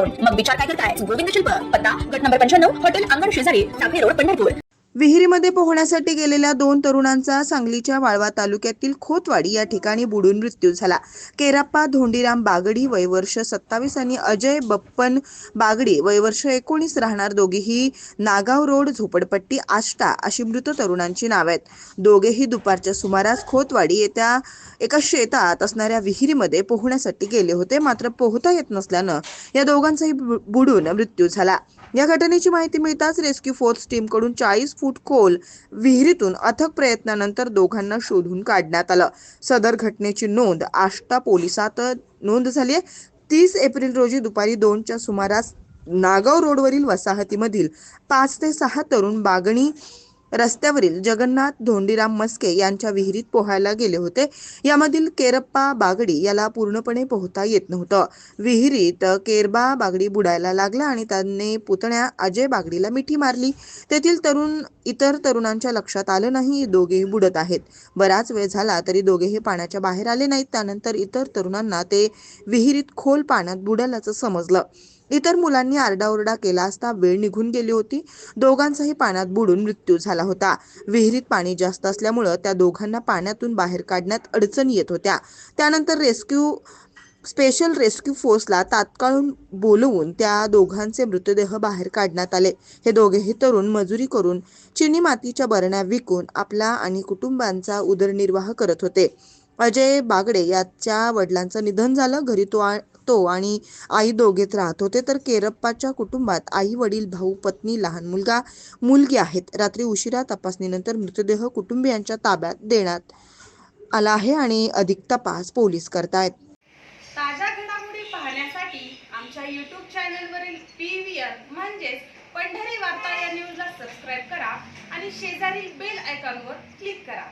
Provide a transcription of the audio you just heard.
मग विचार काय करताय? गोविंद शिल्प पत्ता गट नंबर पंच्याण्णव हॉटेल अंगण शेजारी टाकळी रोड पंढरपूर. विहिरीमध्ये पोहण्यासाठी गेलेल्या दोन तरुणांचा सांगलीच्या वाळवा तालुक्यातील खोतवाडी या ठिकाणी बुडून मृत्यू झाला. केराप्पा धोंडीराम बागडी वयवर्ष सत्तावीस आणि अजय बप्पन बागडी वयवर्ष एकोणीस राहणार दोघेही नागाव रोड झोपडपट्टी आष्टा अशी मृत तरुणांची नाव आहेत. दोघेही दुपारच्या सुमारास खोतवाडी येत्या एका शेतात असणाऱ्या विहिरीमध्ये पोहण्यासाठी गेले होते. मात्र पोहता येत नसल्यानं या दोघांचाही बु- बुडून मृत्यू झाला. या घटनेची माहिती मिळताच रेस्क्यू फोर्स टीमकडून चाळीस फूट खोल विहिरीतून अथक प्रयत्नानंतर दोघांना शोधून काढण्यात आलं. सदर घटनेची नोंद आष्टा पोलिसात नोंद झाली आहे. तीस एप्रिल रोजी दुपारी दोनच्या सुमारास नागाव रोडवरील वसाहतीमधील पाच ते सहा तरुण बागणी रस्त्यावरील जगन्नाथ धोंडीराम मस्के यांच्या विहिरीत पोहायला गेले होते. यामधील केरप्पा बागडी याला पूर्णपणे पोहता येत नव्हतं. विहिरीत केरबा बागडी बुडायला लागला आणि त्याने पुतण्या अजय बागडीला मिठी मारली. तेथील तरुण इतर तरुणांच्या लक्षात आलं नाही दोघेही बुडत आहेत. बराच वेळ झाला तरी दोघेही पाण्याच्या बाहेर आले नाहीत. त्यानंतर इतर तरुणांना ते विहिरीत खोल पाण्यात बुडाल्याचं समजलं. इतर मुलांनी आरडाओरडा केला असता वेळ निघून गेली होती. दोघांचाही पाण्यात बुडून मृत्यू झाला होता. विहिरीत पाणी जास्त असल्यामुळं त्या दोघांना पाण्यातून बाहेर काढण्यात अडचणी येत होत्या. त्यानंतर रेस्क्यू स्पेशल रेस्क्यू फोर्सला तात्काळ बोलवून त्या दोघांचे मृतदेह बाहेर काढण्यात आले. हे दोघेही तरुण मजुरी करून चिनी मातीच्या बरण्या विकून आपला आणि कुटुंबांचा उदरनिर्वाह करत होते. अजय बागडे याच्या वडिलांचं निधन झालं. घरी तो आ- तो आणि आई दोघेच राहत होते. तर केरप्पाच्या कुटुंबात आई वडील भाऊ पत्नी लहान मुलगा मुलगी आहेत. रात्री उशिरा तपासणीनंतर मृतदेह कुटुंबियांच्या ताब्यात देण्यात आला आहे आणि अधिक तपास पोलीस करतायत. ताज्या घडामोडी पाहण्यासाठी आमच्या यूट्यूब चॅनलवरील पी व्ही आर म्हणजेच पंढरी वार्ता या न्यूजला सबस्क्राईब करा आणि शेजारील बेल आयकॉनवर क्लिक करा.